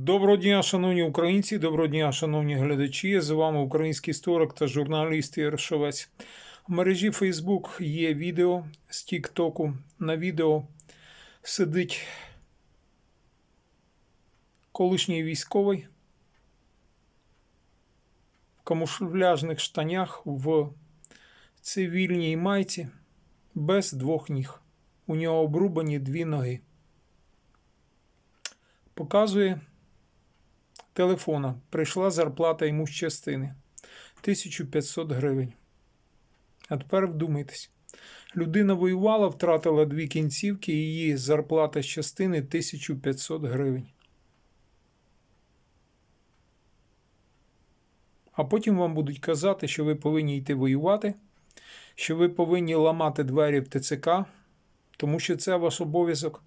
Доброго дня, шановні українці, доброго дня, шановні глядачі. З вами український історик та журналіст Ігор Шовець. В мережі Facebook є відео з Тіктоку. На відео сидить колишній військовий в камуфляжних штанях в цивільній майці без двох ніг. У нього обрубані дві ноги. Показує телефона. Прийшла зарплата йому з частини 1500 гривень. А тепер вдумайтесь. Людина воювала, втратила дві кінцівки, її зарплата з частини 1500 гривень. А потім вам будуть казати, що ви повинні йти воювати, що ви повинні ламати двері в ТЦК, тому що це ваш обов'язок.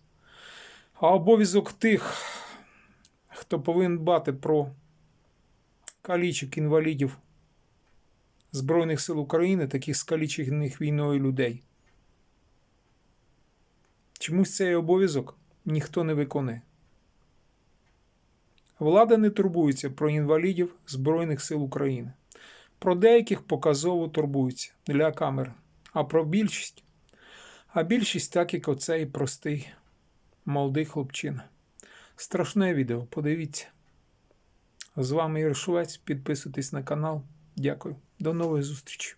А обов'язок тих, хто повинен дбати про калічок інвалідів Збройних сил України, таких скалічених війною людей. Чомусь цей обов'язок ніхто не виконує. Влада не турбується про інвалідів Збройних сил України. Про деяких показово турбуються для камери, а про більшість. А більшість так, як оцей простий молодий хлопчина. Страшне відео, подивіться. З вами Ігор. Підписуйтесь на канал. Дякую. До нової зустрічі.